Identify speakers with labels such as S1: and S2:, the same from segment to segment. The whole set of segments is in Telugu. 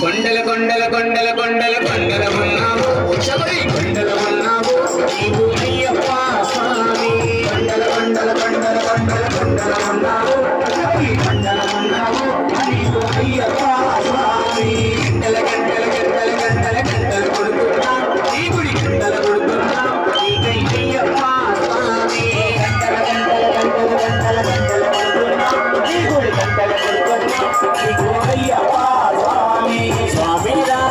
S1: కొండల కొండల కొండల కొండల కొండల ఉన్నాము. Amém.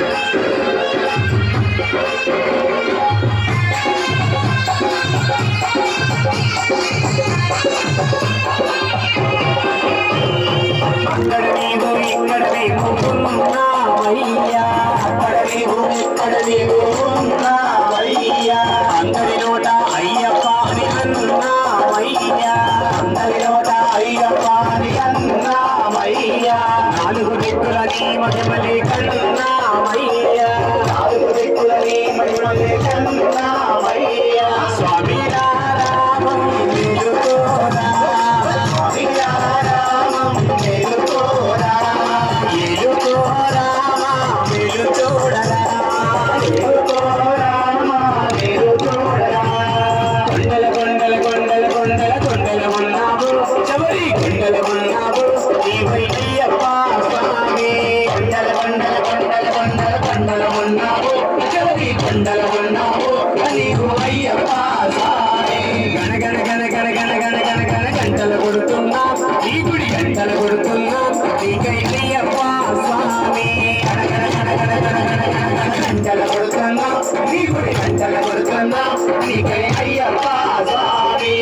S1: Kadali bo, kadali bo, na maria. Kadali bo, kadali bo, na maria. Kadali. గంటలు కొడుతున్నా ఈ గుడి గంటలు కొడుతున్నా నీకైనయ్యప్ప స్వామి గంటలు కొడుతున్నా నీ గుడి గంటలు కొడుతున్నా నీకై అయ్యప్ప స్వామి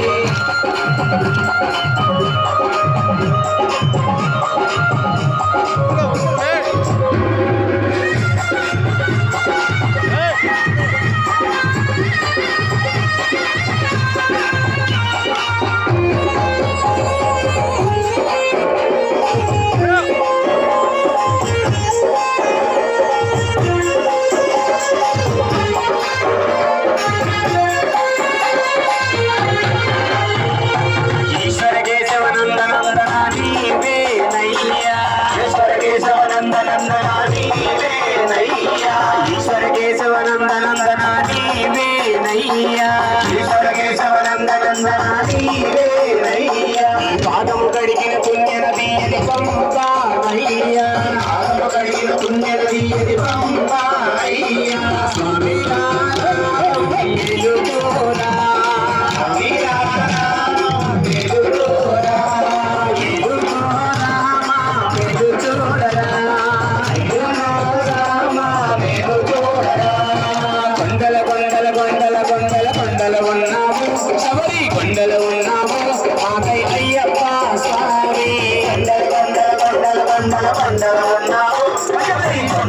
S1: పాదం కడిగిన పుణ్యన తీయని పంపాయ్యా కొండల ఉన్నాము.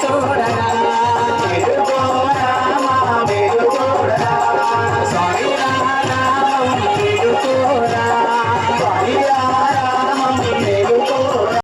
S1: 저